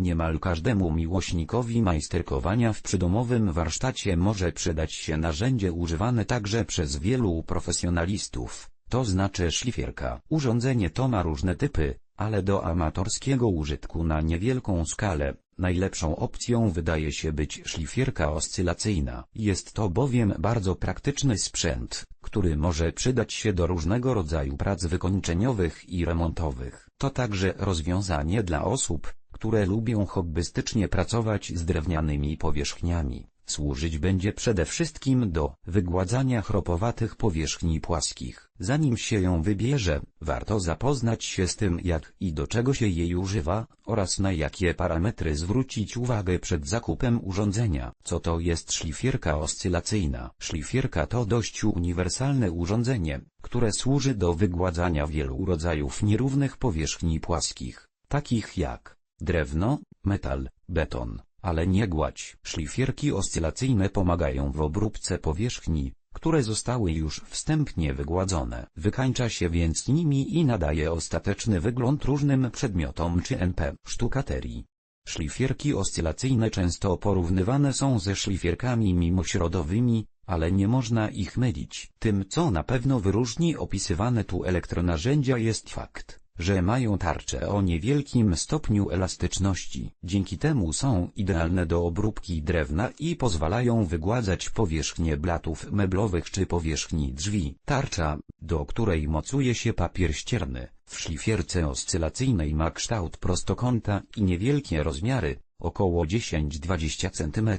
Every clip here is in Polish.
Niemal każdemu miłośnikowi majsterkowania w przydomowym warsztacie może przydać się narzędzie używane także przez wielu profesjonalistów, to znaczy szlifierka. Urządzenie to ma różne typy, ale do amatorskiego użytku na niewielką skalę, najlepszą opcją wydaje się być szlifierka oscylacyjna. Jest to bowiem bardzo praktyczny sprzęt, który może przydać się do różnego rodzaju prac wykończeniowych i remontowych. To także rozwiązanie dla osób, które lubią hobbystycznie pracować z drewnianymi powierzchniami. Służyć będzie przede wszystkim do wygładzania chropowatych powierzchni płaskich. Zanim się ją wybierze, warto zapoznać się z tym jak i do czego się jej używa, oraz na jakie parametry zwrócić uwagę przed zakupem urządzenia. Co to jest szlifierka oscylacyjna? Szlifierka to dość uniwersalne urządzenie, które służy do wygładzania wielu rodzajów nierównych powierzchni płaskich, takich jak drewno, metal, beton, ale nie gładź. Szlifierki oscylacyjne pomagają w obróbce powierzchni, które zostały już wstępnie wygładzone. Wykańcza się więc nimi i nadaje ostateczny wygląd różnym przedmiotom czy NP. Sztukaterii. Szlifierki oscylacyjne często porównywane są ze szlifierkami mimośrodowymi, ale nie można ich mylić. Tym co na pewno wyróżni opisywane tu elektronarzędzia jest fakt, że mają tarczę o niewielkim stopniu elastyczności. Dzięki temu są idealne do obróbki drewna i pozwalają wygładzać powierzchnię blatów meblowych czy powierzchni drzwi. Tarcza, do której mocuje się papier ścierny, w szlifierce oscylacyjnej ma kształt prostokąta i niewielkie rozmiary, około 10-20 cm.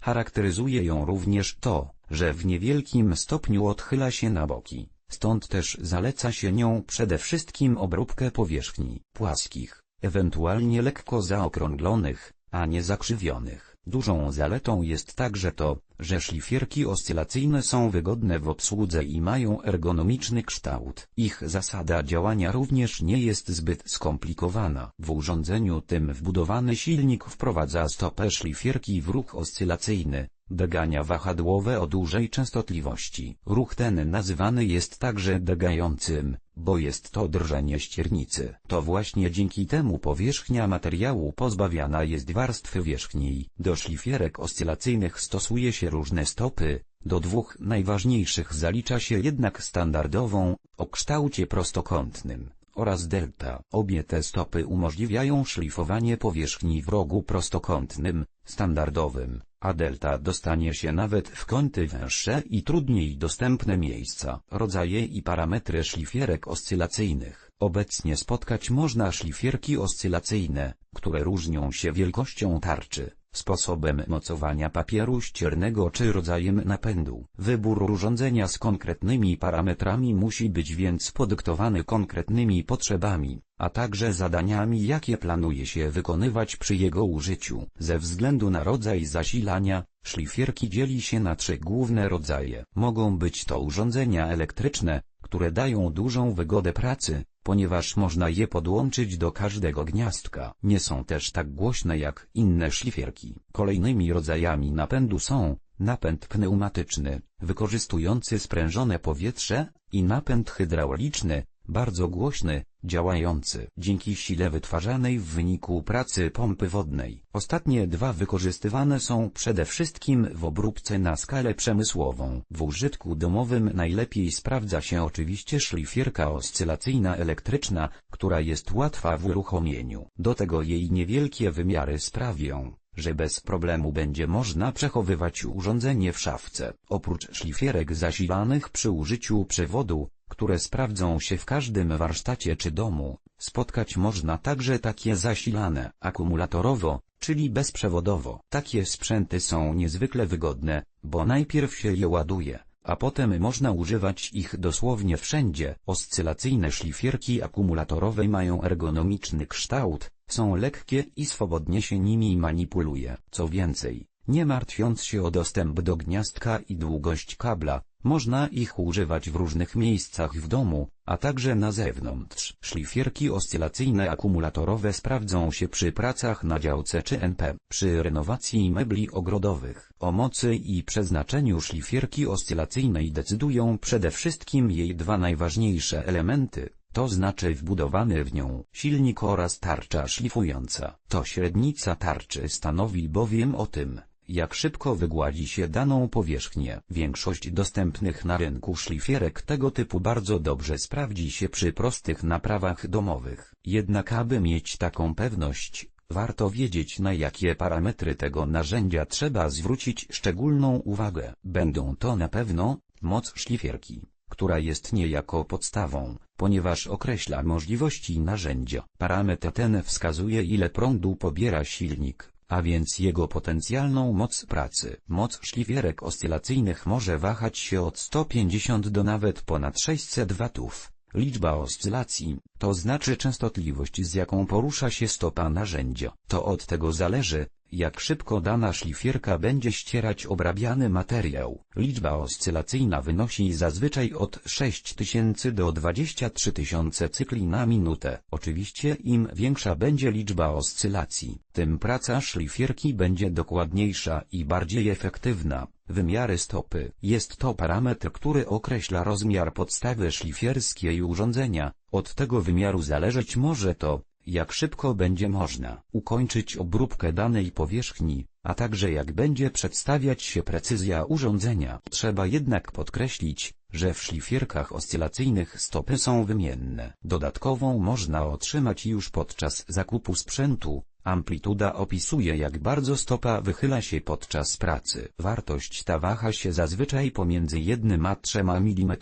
Charakteryzuje ją również to, że w niewielkim stopniu odchyla się na boki. Stąd też zaleca się nią przede wszystkim obróbkę powierzchni płaskich, ewentualnie lekko zaokrąglonych, a nie zakrzywionych. Dużą zaletą jest także to, że szlifierki oscylacyjne są wygodne w obsłudze i mają ergonomiczny kształt. Ich zasada działania również nie jest zbyt skomplikowana. W urządzeniu tym wbudowany silnik wprowadza stopę szlifierki w ruch oscylacyjny, Degania wahadłowe o dużej częstotliwości. Ruch ten nazywany jest także degającym, bo jest to drżenie ściernicy. To właśnie dzięki temu powierzchnia materiału pozbawiana jest warstwy wierzchniej. Do szlifierek oscylacyjnych stosuje się różne stopy, do dwóch najważniejszych zalicza się jednak standardową, o kształcie prostokątnym oraz delta. Obie te stopy umożliwiają szlifowanie powierzchni w rogu prostokątnym, standardowym, a delta dostanie się nawet w kąty węższe i trudniej dostępne miejsca. Rodzaje i parametry szlifierek oscylacyjnych. Obecnie spotkać można szlifierki oscylacyjne, które różnią się wielkością tarczy, sposobem mocowania papieru ściernego czy rodzajem napędu. Wybór urządzenia z konkretnymi parametrami musi być więc podyktowany konkretnymi potrzebami, a także zadaniami jakie planuje się wykonywać przy jego użyciu. Ze względu na rodzaj zasilania, szlifierki dzieli się na trzy główne rodzaje. Mogą być to urządzenia elektryczne, które dają dużą wygodę pracy, ponieważ można je podłączyć do każdego gniazdka. Nie są też tak głośne jak inne szlifierki. Kolejnymi rodzajami napędu są napęd pneumatyczny, wykorzystujący sprężone powietrze, i napęd hydrauliczny, bardzo głośny, działający dzięki sile wytwarzanej w wyniku pracy pompy wodnej. Ostatnie dwa wykorzystywane są przede wszystkim w obróbce na skalę przemysłową. W użytku domowym najlepiej sprawdza się oczywiście szlifierka oscylacyjna elektryczna, która jest łatwa w uruchomieniu. Do tego jej niewielkie wymiary sprawią, że bez problemu będzie można przechowywać urządzenie w szafce. Oprócz szlifierek zasilanych przy użyciu przewodu, które sprawdzą się w każdym warsztacie czy domu, spotkać można także takie zasilane akumulatorowo, czyli bezprzewodowo. Takie sprzęty są niezwykle wygodne, bo najpierw się je ładuje, a potem można używać ich dosłownie wszędzie. Oscylacyjne szlifierki akumulatorowe mają ergonomiczny kształt, są lekkie i swobodnie się nimi manipuluje. Co więcej, nie martwiąc się o dostęp do gniazdka i długość kabla, można ich używać w różnych miejscach w domu, a także na zewnątrz. Szlifierki oscylacyjne akumulatorowe sprawdzą się przy pracach na działce czy NP. Przy renowacji mebli ogrodowych. O mocy i przeznaczeniu szlifierki oscylacyjnej decydują przede wszystkim jej dwa najważniejsze elementy. to znaczy wbudowany w nią silnik oraz tarcza szlifująca. To średnica tarczy stanowi bowiem o tym, jak szybko wygładzi się daną powierzchnię. Większość dostępnych na rynku szlifierek tego typu bardzo dobrze sprawdzi się przy prostych naprawach domowych. Jednak aby mieć taką pewność, warto wiedzieć na jakie parametry tego narzędzia trzeba zwrócić szczególną uwagę. Będą to na pewno, moc szlifierki, która jest niejako podstawą, ponieważ określa możliwości narzędzia. Parametr ten wskazuje ile prądu pobiera silnik, a więc jego potencjalną moc pracy. Moc szlifierek oscylacyjnych może wahać się od 150 do nawet ponad 600 watów. Liczba oscylacji, to znaczy częstotliwość z jaką porusza się stopa narzędzia. To od tego zależy, jak szybko dana szlifierka będzie ścierać obrabiany materiał. Liczba oscylacyjna wynosi zazwyczaj od 6000 do 23000 cykli na minutę. Oczywiście im większa będzie liczba oscylacji, tym praca szlifierki będzie dokładniejsza i bardziej efektywna. Wymiary stopy. Jest to parametr, który określa rozmiar podstawy szlifierskiej urządzenia. Od tego wymiaru zależeć może to, jak szybko będzie można ukończyć obróbkę danej powierzchni, a także jak będzie przedstawiać się precyzja urządzenia. Trzeba jednak podkreślić, że w szlifierkach oscylacyjnych stopy są wymienne. Dodatkową można otrzymać już podczas zakupu sprzętu, Amplituda opisuje jak bardzo stopa wychyla się podczas pracy. Wartość ta waha się zazwyczaj pomiędzy 1 a 3 mm.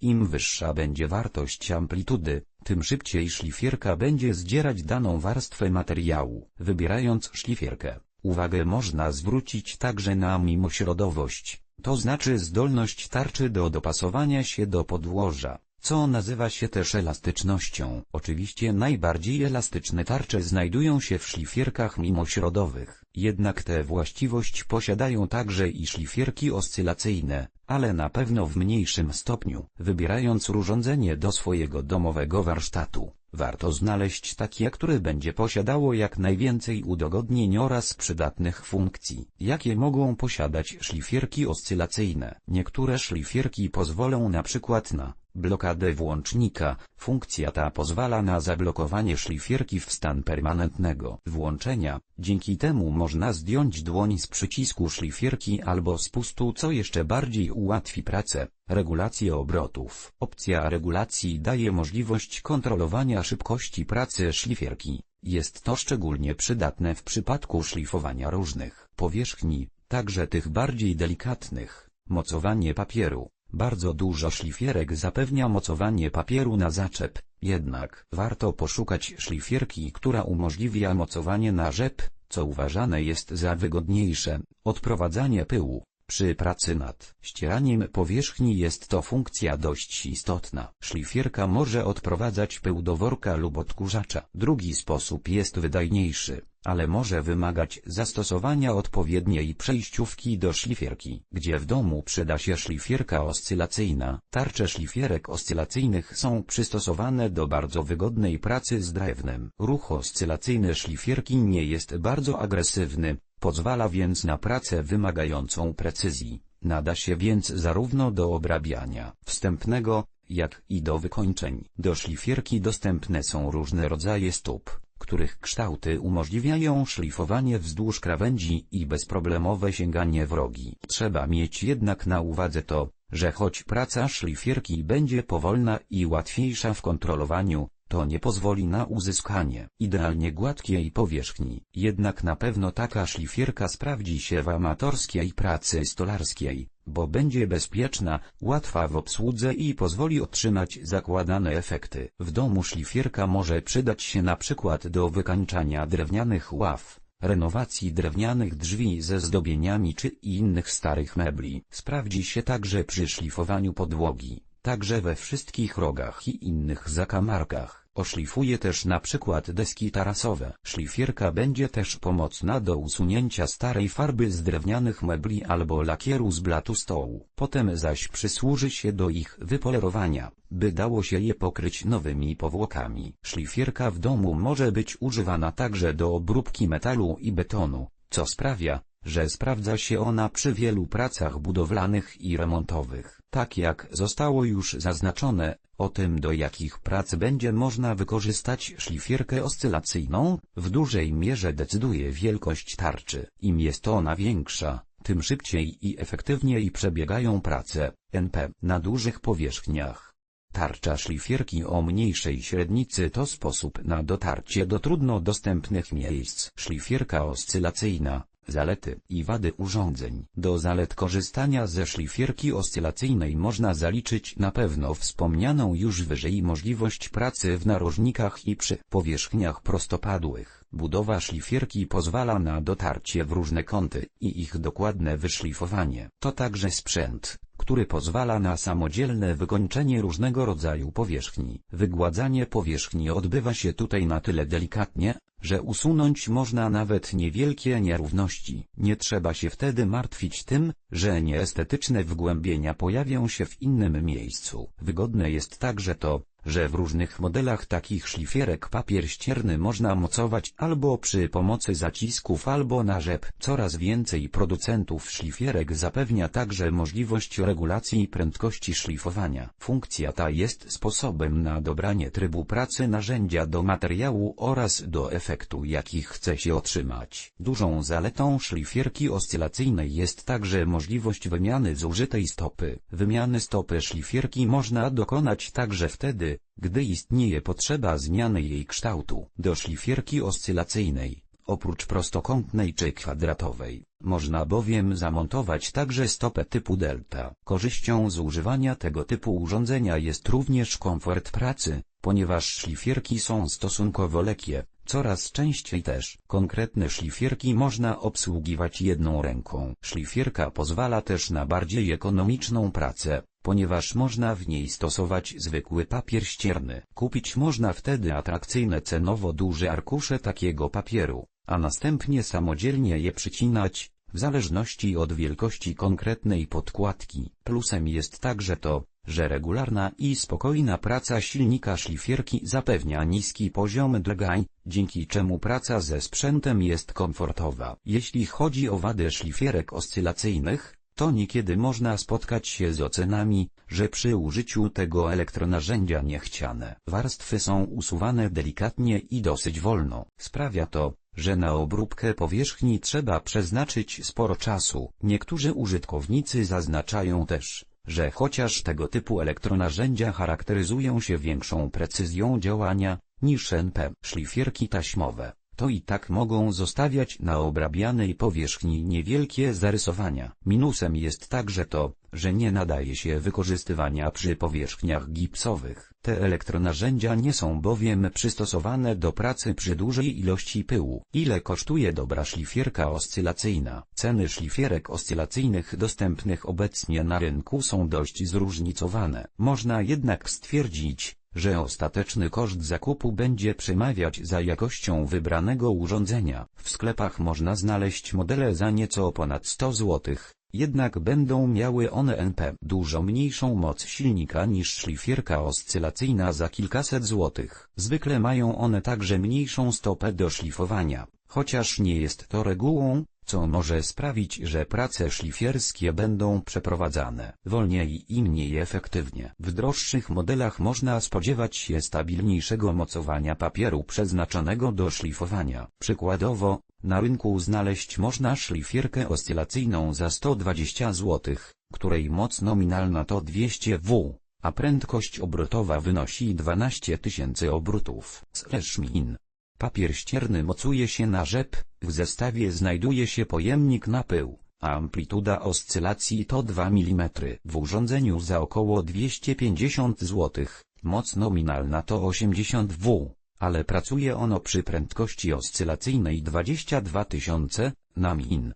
Im wyższa będzie wartość amplitudy, tym szybciej szlifierka będzie zdzierać daną warstwę materiału. Wybierając szlifierkę, uwagę można zwrócić także na mimośrodowość, to znaczy zdolność tarczy do dopasowania się do podłoża co nazywa się też elastycznością. Oczywiście najbardziej elastyczne tarcze znajdują się w szlifierkach mimośrodowych, jednak tę właściwość posiadają także i szlifierki oscylacyjne, ale na pewno w mniejszym stopniu. Wybierając urządzenie do swojego domowego warsztatu, warto znaleźć takie, które będzie posiadało jak najwięcej udogodnień oraz przydatnych funkcji, jakie mogą posiadać szlifierki oscylacyjne. Niektóre szlifierki pozwolą na przykład na blokadę włącznika. Funkcja ta pozwala na zablokowanie szlifierki w stan permanentnego włączenia. Dzięki temu można zdjąć dłoń z przycisku szlifierki albo spustu co jeszcze bardziej ułatwi pracę. Regulację obrotów. Opcja regulacji daje możliwość kontrolowania szybkości pracy szlifierki. Jest to szczególnie przydatne w przypadku szlifowania różnych powierzchni, także tych bardziej delikatnych. Mocowanie papieru. Bardzo dużo szlifierek zapewnia mocowanie papieru na zaczep, jednak warto poszukać szlifierki, która umożliwia mocowanie na rzep, co uważane jest za wygodniejsze. Odprowadzanie pyłu. Przy pracy nad ścieraniem powierzchni jest to funkcja dość istotna. Szlifierka może odprowadzać pył do worka lub odkurzacza. Drugi sposób jest wydajniejszy ale może wymagać zastosowania odpowiedniej przejściówki do szlifierki, gdzie w domu przyda się szlifierka oscylacyjna. Tarcze szlifierek oscylacyjnych są przystosowane do bardzo wygodnej pracy z drewnem. Ruch oscylacyjny szlifierki nie jest bardzo agresywny, pozwala więc na pracę wymagającą precyzji. Nada się więc zarówno do obrabiania wstępnego, jak i do wykończeń. Do szlifierki dostępne są różne rodzaje stóp których kształty umożliwiają szlifowanie wzdłuż krawędzi i bezproblemowe sięganie wrogi. Trzeba mieć jednak na uwadze to, że choć praca szlifierki będzie powolna i łatwiejsza w kontrolowaniu, to nie pozwoli na uzyskanie idealnie gładkiej powierzchni. Jednak na pewno taka szlifierka sprawdzi się w amatorskiej pracy stolarskiej, bo będzie bezpieczna, łatwa w obsłudze i pozwoli otrzymać zakładane efekty. W domu szlifierka może przydać się na przykład do wykańczania drewnianych ław, renowacji drewnianych drzwi ze zdobieniami czy innych starych mebli. Sprawdzi się także przy szlifowaniu podłogi, także we wszystkich rogach i innych zakamarkach. Oszlifuje też na przykład deski tarasowe. Szlifierka będzie też pomocna do usunięcia starej farby z drewnianych mebli albo lakieru z blatu stołu. Potem zaś przysłuży się do ich wypolerowania, by dało się je pokryć nowymi powłokami. Szlifierka w domu może być używana także do obróbki metalu i betonu, co sprawia, że sprawdza się ona przy wielu pracach budowlanych i remontowych. Tak jak zostało już zaznaczone, O tym do jakich prac będzie można wykorzystać szlifierkę oscylacyjną, w dużej mierze decyduje wielkość tarczy. Im jest ona większa, tym szybciej i efektywniej przebiegają prace, NP, na dużych powierzchniach. Tarcza szlifierki o mniejszej średnicy to sposób na dotarcie do trudno dostępnych miejsc. Szlifierka oscylacyjna, Zalety i wady urządzeń. Do zalet korzystania ze szlifierki oscylacyjnej można zaliczyć na pewno wspomnianą już wyżej możliwość pracy w narożnikach i przy powierzchniach prostopadłych. Budowa szlifierki pozwala na dotarcie w różne kąty i ich dokładne wyszlifowanie. To także sprzęt, który pozwala na samodzielne wykończenie różnego rodzaju powierzchni. Wygładzanie powierzchni odbywa się tutaj na tyle delikatnie, że usunąć można nawet niewielkie nierówności. Nie trzeba się wtedy martwić tym, że nieestetyczne wgłębienia pojawią się w innym miejscu. Wygodne jest także to, że w różnych modelach takich szlifierek papier ścierny można mocować albo przy pomocy zacisków albo na rzep. Coraz więcej producentów szlifierek zapewnia także możliwość regulacji prędkości szlifowania. Funkcja ta jest sposobem na dobranie trybu pracy narzędzia do materiału oraz do efektu jaki chce się otrzymać. Dużą zaletą szlifierki oscylacyjnej jest także możliwość wymiany zużytej stopy. Wymiany stopy szlifierki można dokonać także wtedy, gdy istnieje potrzeba zmiany jej kształtu. Do szlifierki oscylacyjnej, oprócz prostokątnej czy kwadratowej, można bowiem zamontować także stopę typu delta. Korzyścią z używania tego typu urządzenia jest również komfort pracy, ponieważ szlifierki są stosunkowo lekkie, Coraz częściej też konkretne szlifierki można obsługiwać jedną ręką. Szlifierka pozwala też na bardziej ekonomiczną pracę, ponieważ można w niej stosować zwykły papier ścierny. Kupić można wtedy atrakcyjne cenowo duże arkusze takiego papieru, a następnie samodzielnie je przycinać, w zależności od wielkości konkretnej podkładki. Plusem jest także to, że regularna i spokojna praca silnika szlifierki zapewnia niski poziom drgań, dzięki czemu praca ze sprzętem jest komfortowa. Jeśli chodzi o wady szlifierek oscylacyjnych, to niekiedy można spotkać się z ocenami, że przy użyciu tego elektronarzędzia niechciane warstwy są usuwane delikatnie i dosyć wolno. Sprawia to, że na obróbkę powierzchni trzeba przeznaczyć sporo czasu. Niektórzy użytkownicy zaznaczają też, że chociaż tego typu elektronarzędzia charakteryzują się większą precyzją działania, niż NP szlifierki taśmowe, to i tak mogą zostawiać na obrabianej powierzchni niewielkie zarysowania. Minusem jest także to, że nie nadaje się wykorzystywania przy powierzchniach gipsowych. Te elektronarzędzia nie są bowiem przystosowane do pracy przy dużej ilości pyłu. Ile kosztuje dobra szlifierka oscylacyjna? Ceny szlifierek oscylacyjnych dostępnych obecnie na rynku są dość zróżnicowane. Można jednak stwierdzić, że ostateczny koszt zakupu będzie przemawiać za jakością wybranego urządzenia. W sklepach można znaleźć modele za nieco ponad 100 zł, jednak będą miały one NP dużo mniejszą moc silnika niż szlifierka oscylacyjna za kilkaset złotych. Zwykle mają one także mniejszą stopę do szlifowania, chociaż nie jest to regułą, co może sprawić, że prace szlifierskie będą przeprowadzane wolniej i mniej efektywnie. W droższych modelach można spodziewać się stabilniejszego mocowania papieru przeznaczonego do szlifowania. Przykładowo, na rynku znaleźć można szlifierkę oscylacyjną za 120 zł, której moc nominalna to 200 W, a prędkość obrotowa wynosi 12 tysięcy obrotów. Slash min. Papier ścierny mocuje się na rzep, w zestawie znajduje się pojemnik na pył, a amplituda oscylacji to 2 mm. W urządzeniu za około 250 zł, moc nominalna to 80 W, ale pracuje ono przy prędkości oscylacyjnej 22 000 na min.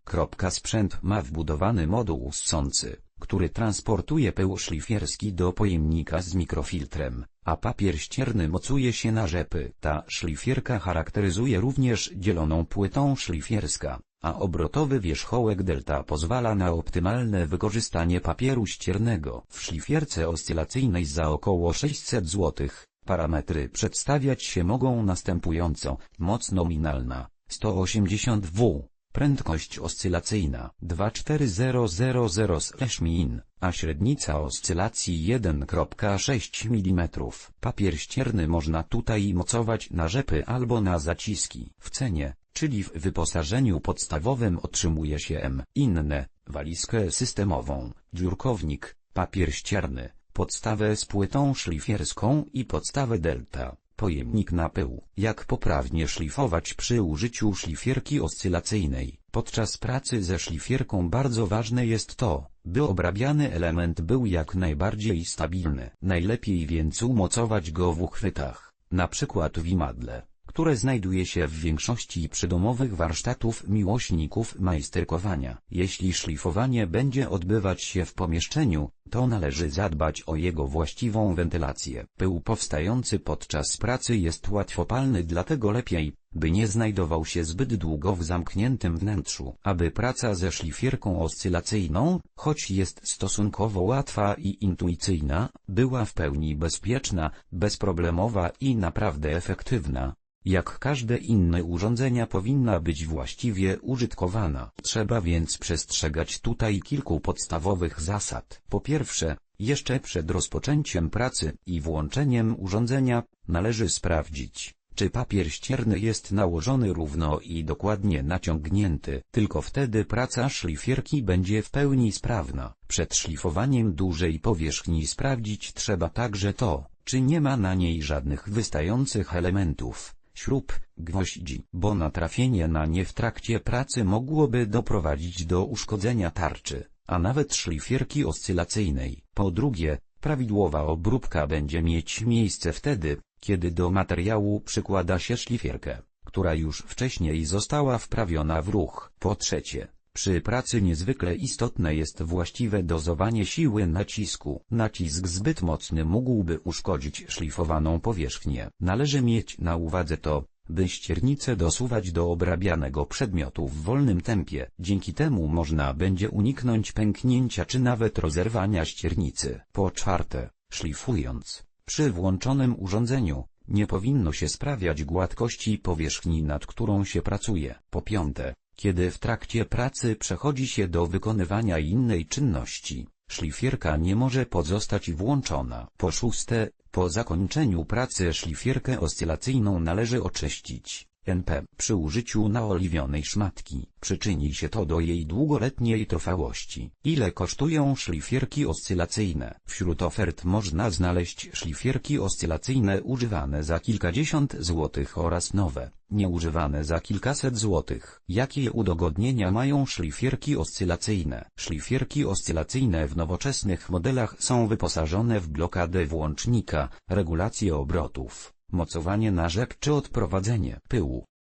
Sprzęt ma wbudowany moduł ssący, który transportuje pył szlifierski do pojemnika z mikrofiltrem a papier ścierny mocuje się na rzepy. Ta szlifierka charakteryzuje również dzieloną płytą szlifierska, a obrotowy wierzchołek delta pozwala na optymalne wykorzystanie papieru ściernego. W szlifierce oscylacyjnej za około 600 zł, parametry przedstawiać się mogą następująco, moc nominalna, 180 W, Prędkość oscylacyjna 24000 min, a średnica oscylacji 1,6 mm. Papier ścierny można tutaj mocować na rzepy albo na zaciski. W cenie, czyli w wyposażeniu podstawowym otrzymuje się M. Inne, walizkę systemową, dziurkownik, papier ścierny, podstawę z płytą szlifierską i podstawę delta. Pojemnik na pył. Jak poprawnie szlifować przy użyciu szlifierki oscylacyjnej? Podczas pracy ze szlifierką bardzo ważne jest to, by obrabiany element był jak najbardziej stabilny. Najlepiej więc umocować go w uchwytach, na przykład w imadle, które znajduje się w większości przydomowych warsztatów miłośników majsterkowania. Jeśli szlifowanie będzie odbywać się w pomieszczeniu, to należy zadbać o jego właściwą wentylację. Pył powstający podczas pracy jest łatwopalny dlatego lepiej, by nie znajdował się zbyt długo w zamkniętym wnętrzu. Aby praca ze szlifierką oscylacyjną, choć jest stosunkowo łatwa i intuicyjna, była w pełni bezpieczna, bezproblemowa i naprawdę efektywna. Jak każde inne urządzenia powinna być właściwie użytkowana. Trzeba więc przestrzegać tutaj kilku podstawowych zasad. Po pierwsze, jeszcze przed rozpoczęciem pracy i włączeniem urządzenia, należy sprawdzić, czy papier ścierny jest nałożony równo i dokładnie naciągnięty. Tylko wtedy praca szlifierki będzie w pełni sprawna. Przed szlifowaniem dużej powierzchni sprawdzić trzeba także to, czy nie ma na niej żadnych wystających elementów śrub, gwoździ, bo natrafienie na nie w trakcie pracy mogłoby doprowadzić do uszkodzenia tarczy, a nawet szlifierki oscylacyjnej. Po drugie, prawidłowa obróbka będzie mieć miejsce wtedy, kiedy do materiału przykłada się szlifierkę, która już wcześniej została wprawiona w ruch. Po trzecie, przy pracy niezwykle istotne jest właściwe dozowanie siły nacisku. Nacisk zbyt mocny mógłby uszkodzić szlifowaną powierzchnię. Należy mieć na uwadze to, by ściernicę dosuwać do obrabianego przedmiotu w wolnym tempie. Dzięki temu można będzie uniknąć pęknięcia czy nawet rozerwania ściernicy. Po czwarte, szlifując, przy włączonym urządzeniu, nie powinno się sprawiać gładkości powierzchni nad którą się pracuje. Po piąte, kiedy w trakcie pracy przechodzi się do wykonywania innej czynności, szlifierka nie może pozostać włączona. Po szóste, po zakończeniu pracy szlifierkę oscylacyjną należy oczyścić. NP przy użyciu naoliwionej szmatki przyczyni się to do jej długoletniej trwałości. Ile kosztują szlifierki oscylacyjne? Wśród ofert można znaleźć szlifierki oscylacyjne używane za kilkadziesiąt złotych oraz nowe, nieużywane za kilkaset złotych. Jakie udogodnienia mają szlifierki oscylacyjne? Szlifierki oscylacyjne w nowoczesnych modelach są wyposażone w blokadę włącznika, regulację obrotów, mocowanie na rzep czy odprowadzenie pyłu.